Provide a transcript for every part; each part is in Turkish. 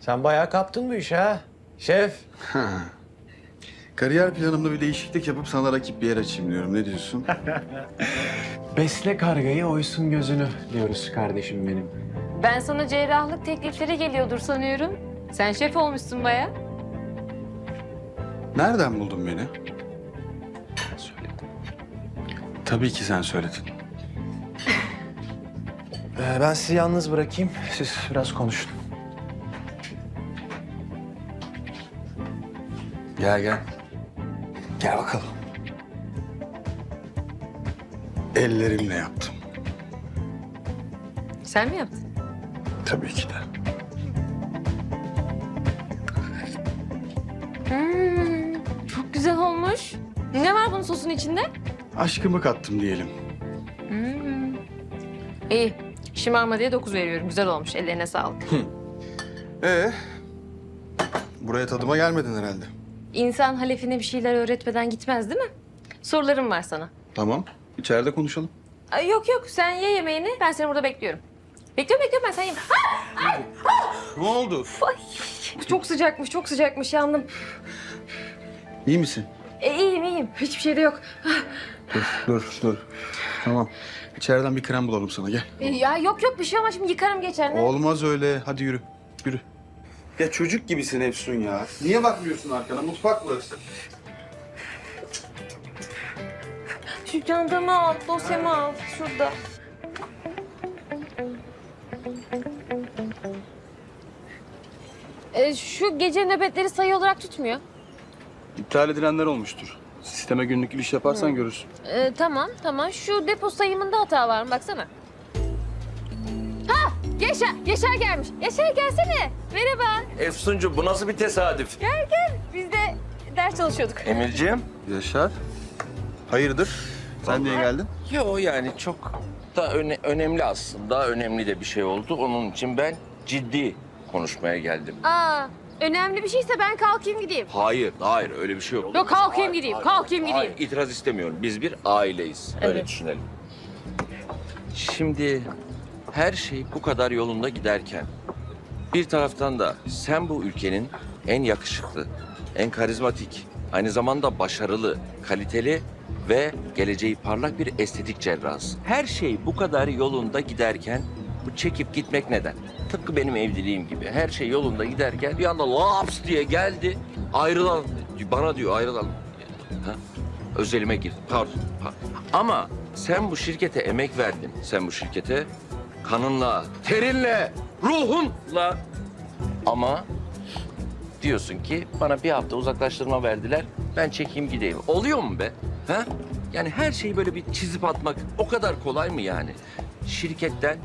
Sen bayağı kaptın bu işe ha. Şef. Kariyer planımda bir değişiklik yapıp sana rakip bir yer açayım diyorum. Ne diyorsun? Besle kargayı oysun gözünü diyoruz kardeşim benim. Ben sana cerrahlık teklifleri geliyordur sanıyorum. Sen şef olmuşsun baya. Nereden buldun beni? Söyledim. Tabii ki sen söyledin. Ee, ben sizi yalnız bırakayım. Siz biraz konuşun. Gel gel. Gel bakalım. Ellerimle yaptım. Sen mi yaptın? Tabii ki de. Hmm, çok güzel olmuş. Ne var bunun sosun içinde? Aşkımı kattım diyelim. Hmm. İyi. Şımarma diye 9 veriyorum. Güzel olmuş. Ellerine sağlık. Ee? Buraya tadıma gelmedin herhalde. İnsan halefine bir şeyler öğretmeden gitmez değil mi? Sorularım var sana. Tamam. İçeride konuşalım. Ay, yok yok sen ye yemeğini. Ben seni burada bekliyorum. Bekliyorum bekliyorum ben sen ye. Ah! Ne oldu? Ay, çok sıcakmış çok sıcakmış yandım. İyi misin? E, iyiyim iyiyim. Hiçbir şey de yok. Dur, dur, dur. Tamam. İçeriden bir krem bulalım sana. Gel. E, ya yok yok bir şey ama şimdi yıkarım geçer. Ne? Olmaz öyle. Hadi yürü. Yürü. Ya çocuk gibisin Efsun ya. Niye bakmıyorsun arkana? Mutfak burası. Şu çantamı al, dosyamı al. Şurada. E, şu gece nöbetleri sayı olarak tutmuyor. İptal edilenler olmuştur. Sisteme günlük giriş yaparsan görürsün. E, tamam, tamam. Şu depo sayımında hata var mı? Baksana. Ha! Yaşar, Yaşar gelmiş. Yaşar gelsene. Merhaba. Efsuncu bu nasıl bir tesadüf? Gel gel. Biz de ders çalışıyorduk. Emirciğim? Yaşar. Hayırdır? Sen niye geldin? Yo yani çok da öne- önemli aslında. Önemli de bir şey oldu. Onun için ben ciddi konuşmaya geldim. Aa, önemli bir şeyse ben kalkayım gideyim. Hayır, hayır öyle bir şey yok. Yok, kalkayım Hayır, gideyim, hayır, kalkayım hayır. gideyim. itiraz istemiyorum. Biz bir aileyiz. Öyle Evet. düşünelim. Şimdi her şey bu kadar yolunda giderken bir taraftan da sen bu ülkenin en yakışıklı, en karizmatik, aynı zamanda başarılı, kaliteli ve geleceği parlak bir estetik cerrahısın. Her şey bu kadar yolunda giderken bu çekip gitmek neden? Tıpkı benim evliliğim gibi. Her şey yolunda giderken bir anda laps diye geldi. Ayrılalım. Bana diyor ayrılalım. Ha? Özelime gir. Pardon. pardon. Ama sen bu şirkete emek verdin. Sen bu şirkete kanınla, terinle, ruhunla. Ama diyorsun ki bana bir hafta uzaklaştırma verdiler. Ben çekeyim gideyim. Oluyor mu be? Ha? Yani her şeyi böyle bir çizip atmak o kadar kolay mı yani? Şirketten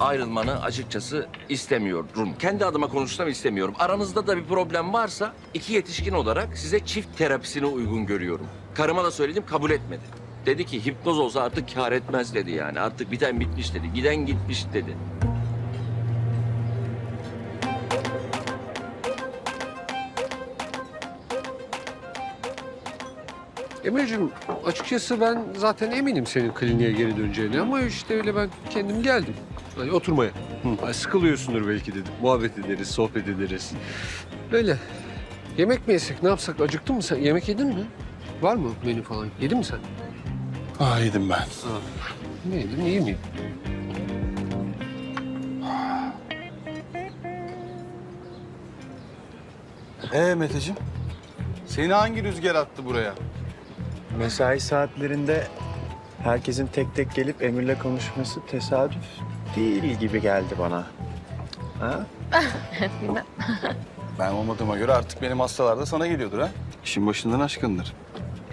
ayrılmanı açıkçası istemiyorum. Kendi adıma konuşsam istemiyorum. Aranızda da bir problem varsa iki yetişkin olarak size çift terapisine uygun görüyorum. Karıma da söyledim kabul etmedi. Dedi ki hipnoz olsa artık kâr etmez dedi yani. Artık biten bitmiş dedi. Giden gitmiş dedi. Emir'cim açıkçası ben zaten eminim senin kliniğe geri döneceğine ama işte öyle ben kendim geldim. Hani oturmaya. Ay, sıkılıyorsundur belki dedim. Muhabbet ederiz, sohbet ederiz. Öyle. Yemek mi yesek, ne yapsak? Acıktın mı sen? Yemek yedin mi? Var mı menü falan? Yedin mi sen? Ah yedim ben. Ne yedin, iyi miyim? Ee Meteciğim? Seni hangi rüzgar attı buraya? Mesai saatlerinde herkesin tek tek gelip Emir'le konuşması tesadüf değil gibi geldi bana. Ha? Ben olmadığıma göre artık benim hastalar da sana geliyordur ha? İşin başından aşkındır.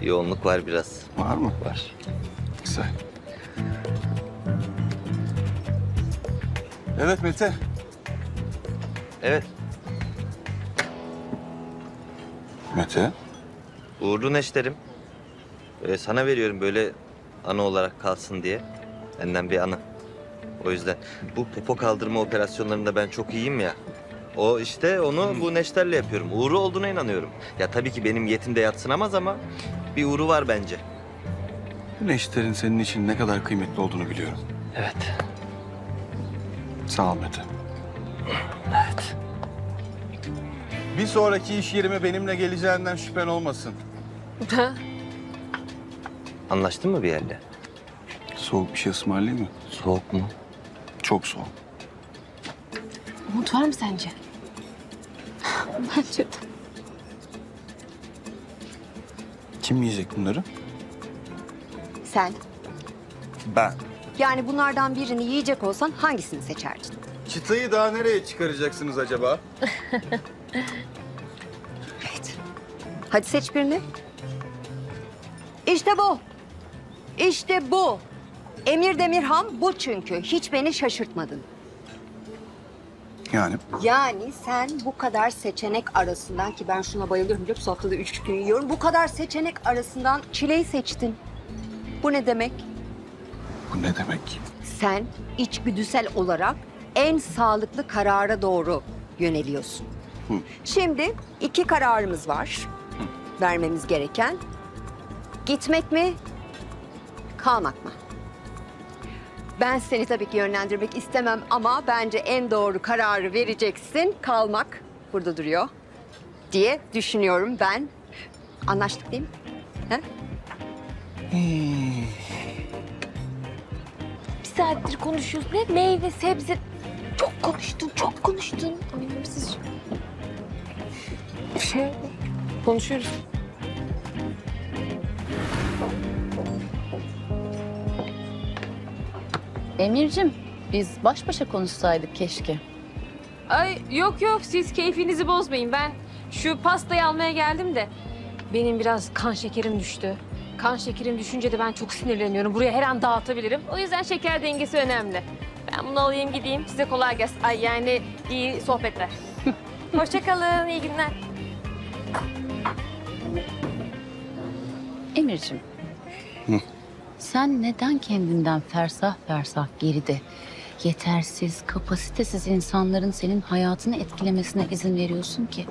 Yoğunluk var biraz. Var mı? Var. Güzel. Evet Mete. Evet. Mete? Uğurlu neşterim. Böyle sana veriyorum böyle anı olarak kalsın diye. Benden bir anı. O yüzden bu popo kaldırma operasyonlarında ben çok iyiyim ya. O işte onu bu neşterle yapıyorum. Uğru olduğuna inanıyorum. Ya tabii ki benim yetimde yatsınamaz ama bir uğru var bence. Bu neşterin senin için ne kadar kıymetli olduğunu biliyorum. Evet. Sağ ol Mete. Evet. Bir sonraki iş yerime benimle geleceğinden şüphen olmasın. Anlaştın mı bir yerle? Soğuk bir şey ısmarlayayım mı? Soğuk mu? Çok soğuk. Umut var mı sence? Bence de. Kim yiyecek bunları? Sen. Ben. Yani bunlardan birini yiyecek olsan hangisini seçerdin? Çıtayı daha nereye çıkaracaksınız acaba? Evet. Hadi seç birini. İşte bu. İşte bu. Emir Demirhan bu çünkü. Hiç beni şaşırtmadın. Yani Yani sen bu kadar seçenek arasından ki ben şuna bayılıyorum biliyor musun? Haftada üç gün yiyorum. Bu kadar seçenek arasından çileyi seçtin. Bu ne demek? bu ne demek? Sen içgüdüsel olarak en sağlıklı karara doğru yöneliyorsun. Hı. Şimdi iki kararımız var. Vermemiz gereken. Gitmek mi? Kalmak mı? Ben seni tabii ki yönlendirmek istemem ama bence en doğru kararı vereceksin. Kalmak burada duruyor diye düşünüyorum ben. Anlaştık değil mi? He? Bir saattir konuşuyoruz. Ne meyve, sebze. Çok konuştun, çok konuştun. Anlamsız. Şey. Konuşuyoruz. Emir'cim biz baş başa konuşsaydık keşke. Ay yok yok siz keyfinizi bozmayın. Ben şu pastayı almaya geldim de benim biraz kan şekerim düştü. Kan şekerim düşünce de ben çok sinirleniyorum. Buraya her an dağıtabilirim. O yüzden şeker dengesi önemli. Ben bunu alayım gideyim. Size kolay gelsin. Ay yani iyi sohbetler. Hoşçakalın, iyi günler. Emir'cim. Sen neden kendinden fersah fersah geride, yetersiz, kapasitesiz insanların senin hayatını etkilemesine izin veriyorsun ki?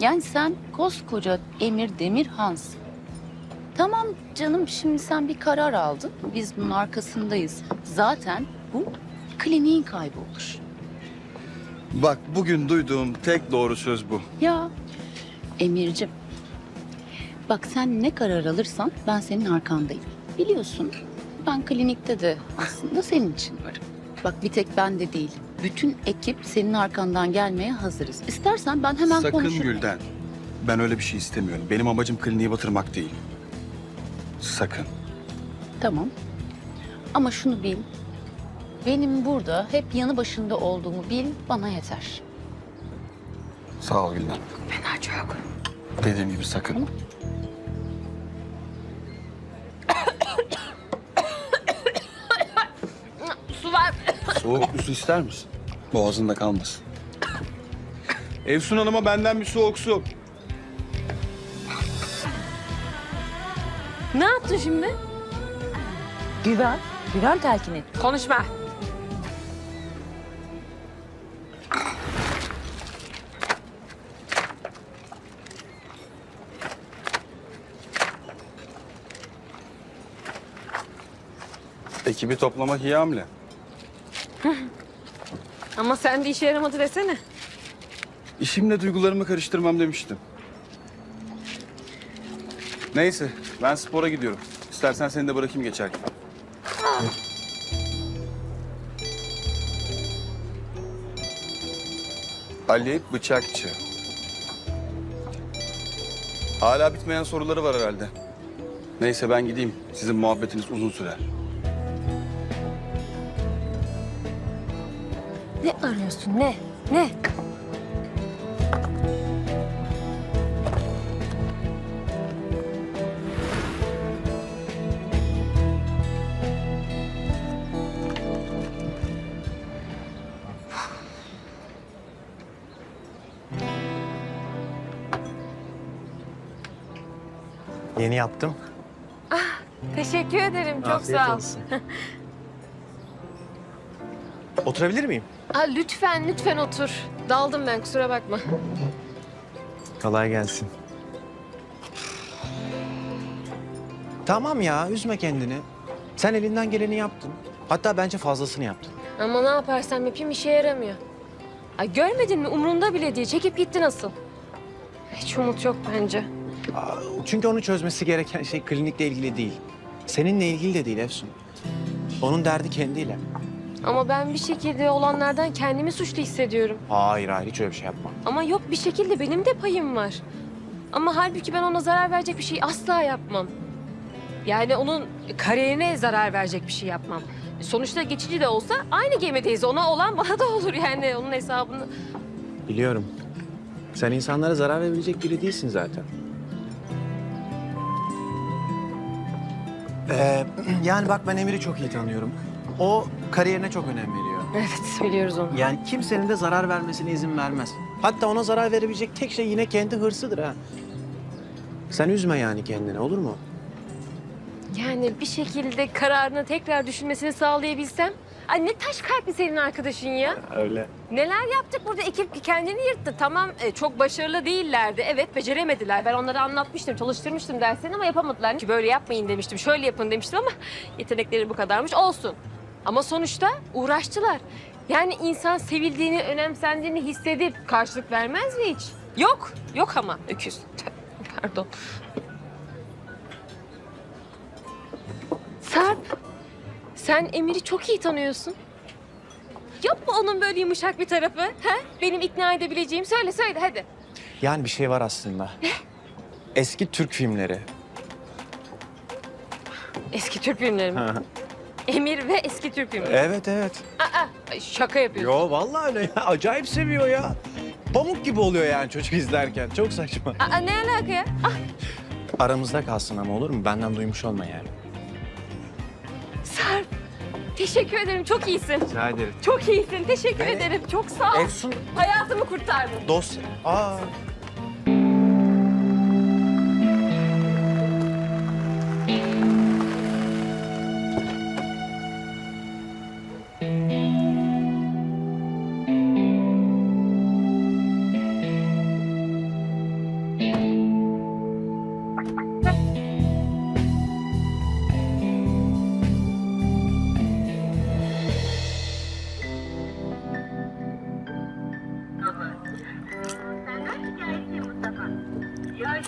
Yani sen koskoca Emir Demirhansın. Tamam canım şimdi sen bir karar aldın. Biz bunun arkasındayız. Zaten bu kliniğin kaybı olur. Bak bugün duyduğum tek doğru söz bu. Ya Emir'cim. Bak sen ne karar alırsan ben senin arkandayım. Biliyorsun ben klinikte de aslında senin için varım. Bak bir tek ben de değil. Bütün ekip senin arkandan gelmeye hazırız. İstersen ben hemen Sakın konuşurum. Gülden. Ben öyle bir şey istemiyorum. Benim amacım kliniği batırmak değil. Sakın. Tamam. Ama şunu bil. Benim burada hep yanı başında olduğumu bil bana yeter. Sağ ol Gülden. Fena çok. Dediğim gibi sakın. Su Soğuk bir su ister misin? Boğazında kalmasın. Efsun Hanım'a benden bir soğuk su. Ne yaptın şimdi? Güven. Güven telkin et. Konuşma. Ekibi toplamak iyi hamle. Ama sen de işe yaramadı desene. İşimle duygularımı karıştırmam demiştim. Neyse ben spora gidiyorum. İstersen seni de bırakayım geçerken. Ali Bıçakçı. Hala bitmeyen soruları var herhalde. Neyse ben gideyim. Sizin muhabbetiniz uzun sürer. Ne arıyorsun ne? Ne? Yeni yaptım. Teşekkür ederim. Çok Afiyet sağ ol. olsun. Oturabilir miyim? Aa, lütfen lütfen otur. Daldım ben kusura bakma. Kolay gelsin. Tamam ya, üzme kendini. Sen elinden geleni yaptın. Hatta bence fazlasını yaptın. Ama ne yaparsam yapayım işe yaramıyor. Ay görmedin mi umrunda bile değil. Çekip gitti nasıl? Hiç umut yok bence. Aa, Çünkü onu çözmesi gereken şey klinikle ilgili değil. Seninle ilgili de değil Efsun. Onun derdi kendiyle. Ama ben bir şekilde olanlardan kendimi suçlu hissediyorum. Hayır hayır hiç öyle bir şey yapma. Ama yok bir şekilde benim de payım var. Ama halbuki ben ona zarar verecek bir şey asla yapmam. Yani onun kariyerine zarar verecek bir şey yapmam. Sonuçta geçici de olsa aynı gemideyiz. Ona olan bana da olur yani onun hesabını. Biliyorum. Sen insanlara zarar verebilecek biri değilsin zaten. Ee, yani bak ben Emir'i çok iyi tanıyorum. O kariyerine çok önem veriyor. Evet biliyoruz onu. Yani kimsenin de zarar vermesine izin vermez. Hatta ona zarar verebilecek tek şey yine kendi hırsıdır ha. Sen üzme yani kendini olur mu? Yani bir şekilde kararını tekrar düşünmesini sağlayabilsem. Ay ne taş kalpli senin arkadaşın ya. Öyle. Neler yaptık burada ekip kendini yırttı. Tamam e, çok başarılı değillerdi. Evet beceremediler. Ben onlara anlatmıştım, çalıştırmıştım derslerini ama yapamadılar. Ki böyle yapmayın demiştim, şöyle yapın demiştim ama yetenekleri bu kadarmış. Olsun. Ama sonuçta uğraştılar. Yani insan sevildiğini, önemsendiğini hissedip karşılık vermez mi hiç? Yok, yok ama öküz. Pardon. Sarp, sen Emir'i çok iyi tanıyorsun. Mu onun böyle yumuşak bir tarafı? Ha? Benim ikna edebileceğim. Söyle söyle hadi. Yani bir şey var aslında. Eski Türk filmleri. Eski Türk filmleri mi? Emir ve eski Türk filmleri. evet evet. Aa, ay, şaka yapıyorsun. Yo vallahi öyle ya. Acayip seviyor ya. Pamuk gibi oluyor yani çocuk izlerken. Çok saçma. Aa, ne alaka ya? Ah, Aramızda kalsın ama olur mu? Benden duymuş olma yani. Sarp. Teşekkür ederim. Çok iyisin. Rica ederim. Çok iyisin. Teşekkür ederim. Çok sağ ol. Efsun Hayatımı kurtardın. dosya. Aa.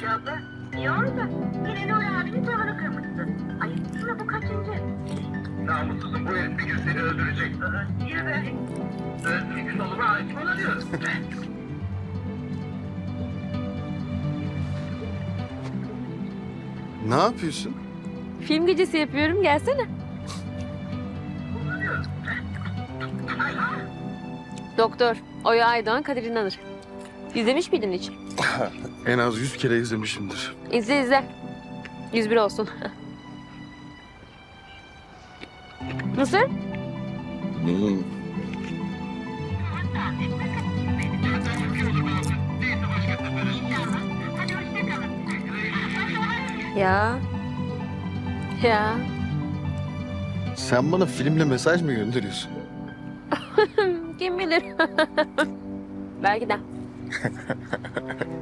Abla, niye orada? Yine Nuri abinin tavanı. Ayıp değil mi bu kaçıncı? Namussuzum bu herif bir gün seni öldürecek. Niye be? Öldüğü gün oluma. Ne yapıyorsun? Film gecesi yapıyorum. Gelsene. Doktor. Oya Aydoğan, Kadir İnanır. İzlemiş miydin hiç? En az yüz kere izlemişimdir. İzle izle. 101 olsun. Nasıl? Hmm. Ya. Ya. Sen bana filmle mesaj mı gönderiyorsun? Kim bilir? Belki de.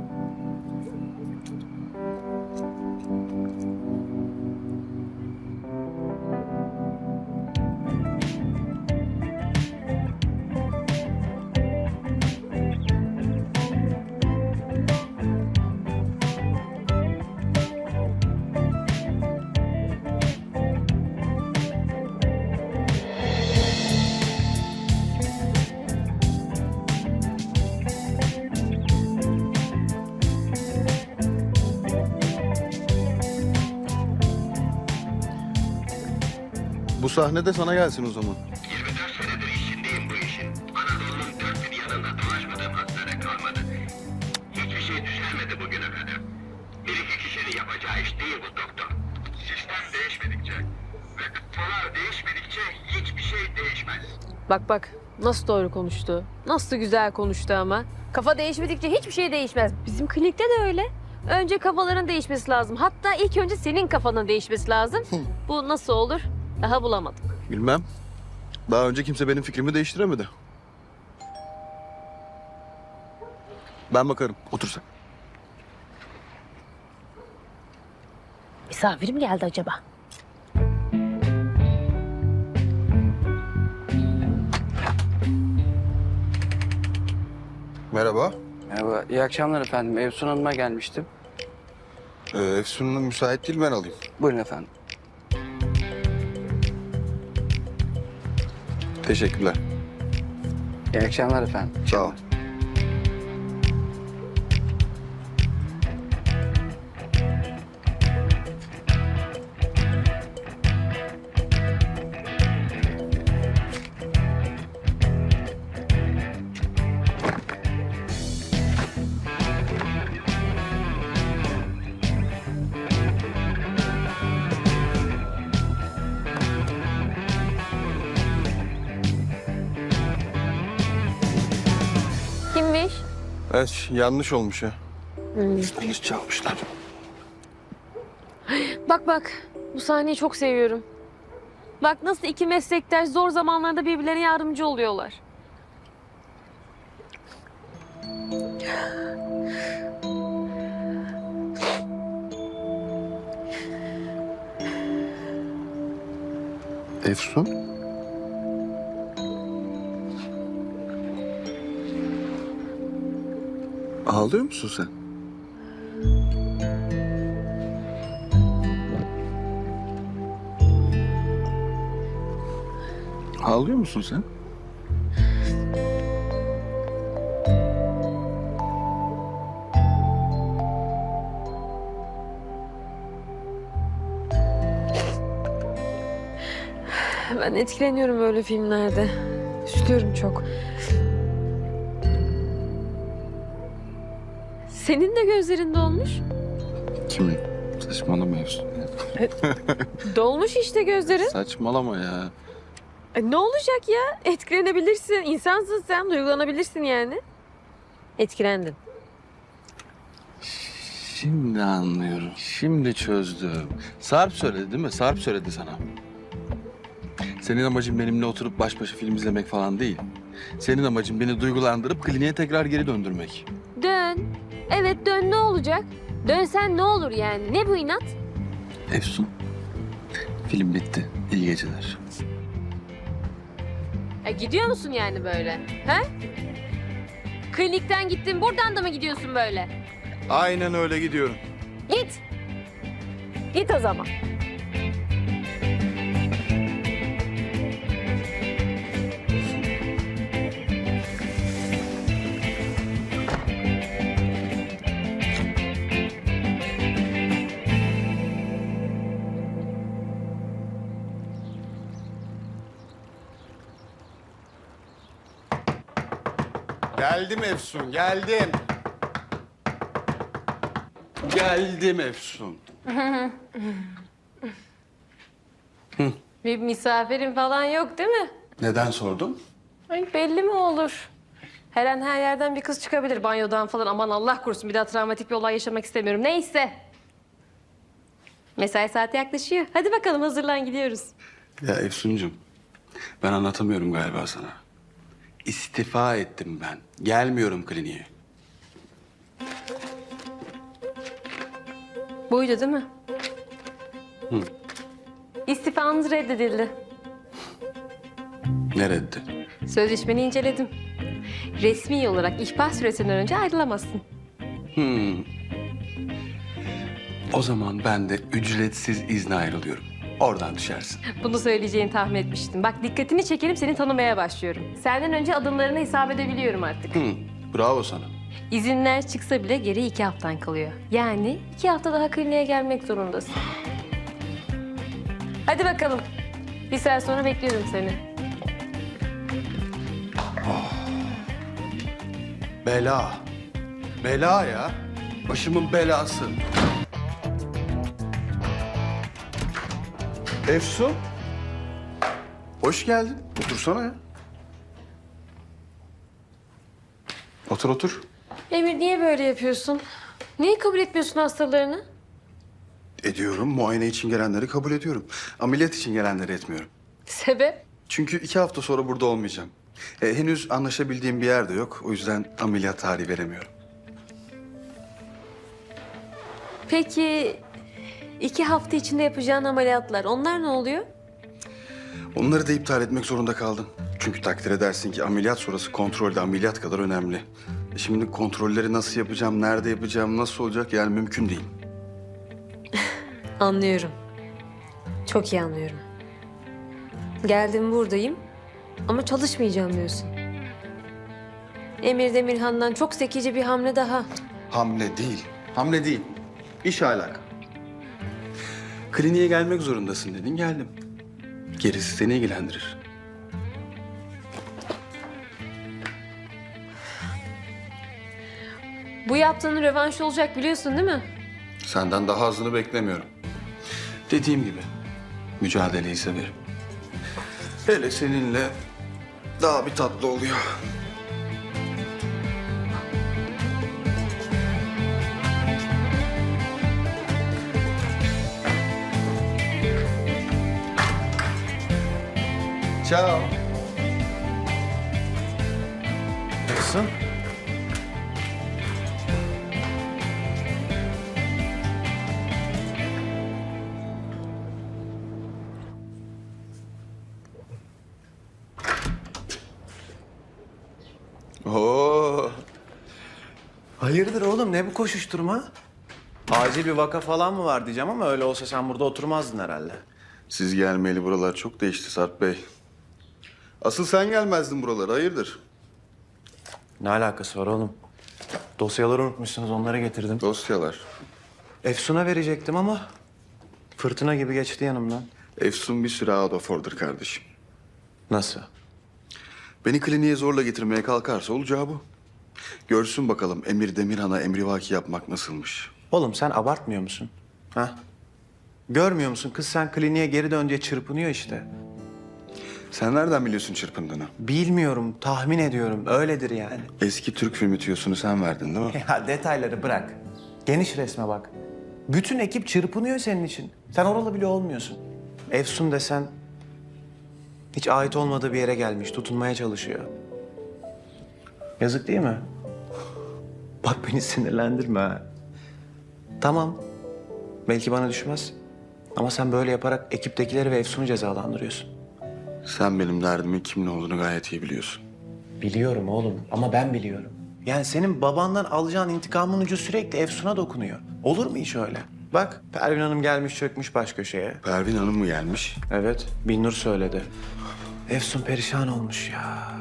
Bu sahne de sana gelsin o zaman. 24 senedir içindeyim bu işin. Anadolu'nun dört bir yanında dolaşmadığım hastane kalmadı. Hiçbir şey düzelmedi bugüne kadar. Bir iki kişinin yapacağı iş değil bu doktor. Sistem değişmedikçe ve kıtalar değişmedikçe hiçbir şey değişmez. Bak bak nasıl doğru konuştu. Nasıl güzel konuştu ama. Kafa değişmedikçe hiçbir şey değişmez. Bizim klinikte de öyle. Önce kafaların değişmesi lazım. Hatta ilk önce senin kafanın değişmesi lazım. Bu nasıl olur? Daha bulamadım. Bilmem. Daha önce kimse benim fikrimi değiştiremedi. Ben bakarım. Otur sen. Misafir mi geldi acaba? Merhaba. Merhaba, iyi akşamlar efendim. Evsun Hanım'a gelmiştim. Ee, Efsun Hanım müsait değil ben alayım. Buyurun efendim. Teşekkürler. İyi akşamlar efendim. Sağ ol. Evet yanlış olmuş ya. Yanlış çalmışlar. Bak bak bu sahneyi çok seviyorum. Bak nasıl iki meslektaş zor zamanlarda birbirlerine yardımcı oluyorlar. Efsun? Ağlıyor musun sen? Ağlıyor musun sen? Ben etkileniyorum böyle filmlerde. Üzülüyorum çok. Senin de gözlerin dolmuş. Kimin? Saçmalama Efsun. Dolmuş işte gözlerin. Saçmalama ya. E, ne olacak ya? Etkilenebilirsin. İnsansın sen. Duygulanabilirsin yani. Etkilendin. Şimdi anlıyorum. Şimdi çözdüm. Sarp söyledi değil mi? Sarp söyledi sana. Senin amacın benimle oturup baş başa film izlemek falan değil. Senin amacın beni duygulandırıp kliniğe tekrar geri döndürmek. Dön. Evet dön ne olacak? Dönsen ne olur yani? Ne bu inat? Efsun, film bitti. İyi geceler. E, gidiyor musun yani böyle? He? Klinikten gittin buradan da mı gidiyorsun böyle? Aynen öyle gidiyorum. Git. Git o zaman. Geldim Efsun, geldim. Geldim Efsun. Bir misafirin falan yok değil mi? Neden sordun? Ay belli mi olur? Her an her yerden bir kız çıkabilir banyodan falan. Aman Allah korusun bir daha travmatik bir olay yaşamak istemiyorum. Neyse. Mesai saati yaklaşıyor. Hadi bakalım hazırlan gidiyoruz. Ya Efsuncuğum, ben anlatamıyorum galiba sana. İstifa ettim ben. Gelmiyorum kliniğe. Buydu değil mi? Hı. İstifanız reddedildi. Ne reddi? Sözleşmeni inceledim. Resmi olarak ihbar süresinden önce ayrılamazsın. Hmm. O zaman ben de ücretsiz izne ayrılıyorum. Oradan düşersin. Bunu söyleyeceğini tahmin etmiştim. Bak dikkatini çekerim seni tanımaya başlıyorum. Senden önce adımlarını hesap edebiliyorum artık. Hı. Bravo sana. İzinler çıksa bile geri iki haftan kalıyor. Yani iki hafta daha kliniğe gelmek zorundasın. Hadi bakalım. Bir saat sonra bekliyorum seni. Bela. Bela ya. Başımın belası. Efsun. Hoş geldin. Otursana ya. Otur otur. Emir niye böyle yapıyorsun? Niye kabul etmiyorsun hastalarını? Ediyorum. Muayene için gelenleri kabul ediyorum. Ameliyat için gelenleri etmiyorum. Sebep? Çünkü iki hafta sonra burada olmayacağım. E, henüz anlaşabildiğim bir yer de yok. O yüzden ameliyat tarihi veremiyorum. Peki iki hafta içinde yapacağın ameliyatlar onlar ne oluyor? Onları da iptal etmek zorunda kaldım. Çünkü takdir edersin ki ameliyat sonrası kontrolde ameliyat kadar önemli. Şimdi kontrolleri nasıl yapacağım, nerede yapacağım, nasıl olacak yani mümkün değil. Anlıyorum. Çok iyi anlıyorum. Geldim buradayım ama çalışmayacağım diyorsun. Emir Demirhan'dan çok zekice bir hamle daha. Hamle değil. Hamle değil. İş alaka. Kliniğe gelmek zorundasın dedin, geldim. Gerisi seni ilgilendirir. Bu yaptığının rövanşı olacak biliyorsun değil mi? Senden daha azını beklemiyorum. Dediğim gibi mücadeleyi severim. Hele seninle daha bir tatlı oluyor. Ciao. Nasılsın? Oo. Hayırdır oğlum ne bu koşuşturma? Acil bir vaka falan mı var diyeceğim ama öyle olsa sen burada oturmazdın herhalde. Siz gelmeyeli buralar çok değişti Sarp Bey. Asıl sen gelmezdin buralara, hayırdır? Ne alakası var oğlum? Dosyaları unutmuşsunuz onları getirdim. Dosyalar. Efsun'a verecektim ama fırtına gibi geçti yanımdan. Efsun bir süre out of order kardeşim. Nasıl? Beni kliniğe zorla getirmeye kalkarsa olacağı bu. Görsün bakalım Emir Demirhan'a emrivaki yapmak nasılmış. Oğlum sen abartmıyor musun? Ha? Görmüyor musun? Kız sen kliniğe geri dön diye çırpınıyor işte. Sen nereden biliyorsun çırpındığını? Bilmiyorum, tahmin ediyorum. Öyledir yani. Eski Türk filmi tüyosunu sen verdin değil mi? Ya detayları bırak. Geniş resme bak. Bütün ekip çırpınıyor senin için. Sen oralı bile olmuyorsun. Efsun desen hiç ait olmadığı bir yere gelmiş, tutunmaya çalışıyor. Yazık değil mi? Bak beni sinirlendirme ha. Tamam. Belki bana düşmez. Ama sen böyle yaparak ekiptekileri ve Efsun'u cezalandırıyorsun. Sen benim derdimin kimin olduğunu gayet iyi biliyorsun. Biliyorum oğlum ama ben biliyorum. Yani senin babandan alacağın intikamın ucu sürekli Efsun'a dokunuyor. Olur mu hiç öyle? Bak Pervin Hanım gelmiş çökmüş baş köşeye. Pervin Hanım mı gelmiş? Evet, Binnur söyledi. Efsun perişan olmuş ya.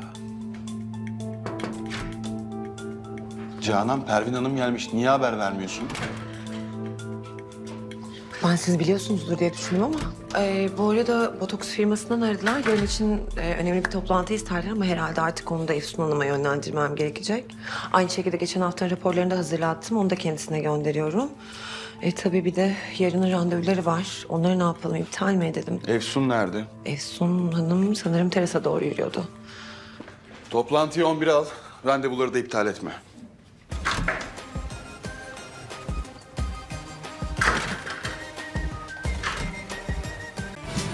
Canan Pervin Hanım gelmiş. Niye haber vermiyorsun? Ben siz biliyorsunuzdur diye düşündüm ama. Ee, bu arada botoks firmasından aradılar. Yarın için e, önemli bir toplantı isterler ama herhalde artık onu da Efsun Hanım'a yönlendirmem gerekecek. Aynı şekilde geçen hafta raporlarını da hazırlattım. Onu da kendisine gönderiyorum. E, tabii bir de yarının randevuları var. Onları ne yapalım, iptal mi edelim? Efsun nerede? Efsun Hanım sanırım terasa doğru yürüyordu. Toplantıyı 11'e al. Randevuları da iptal etme.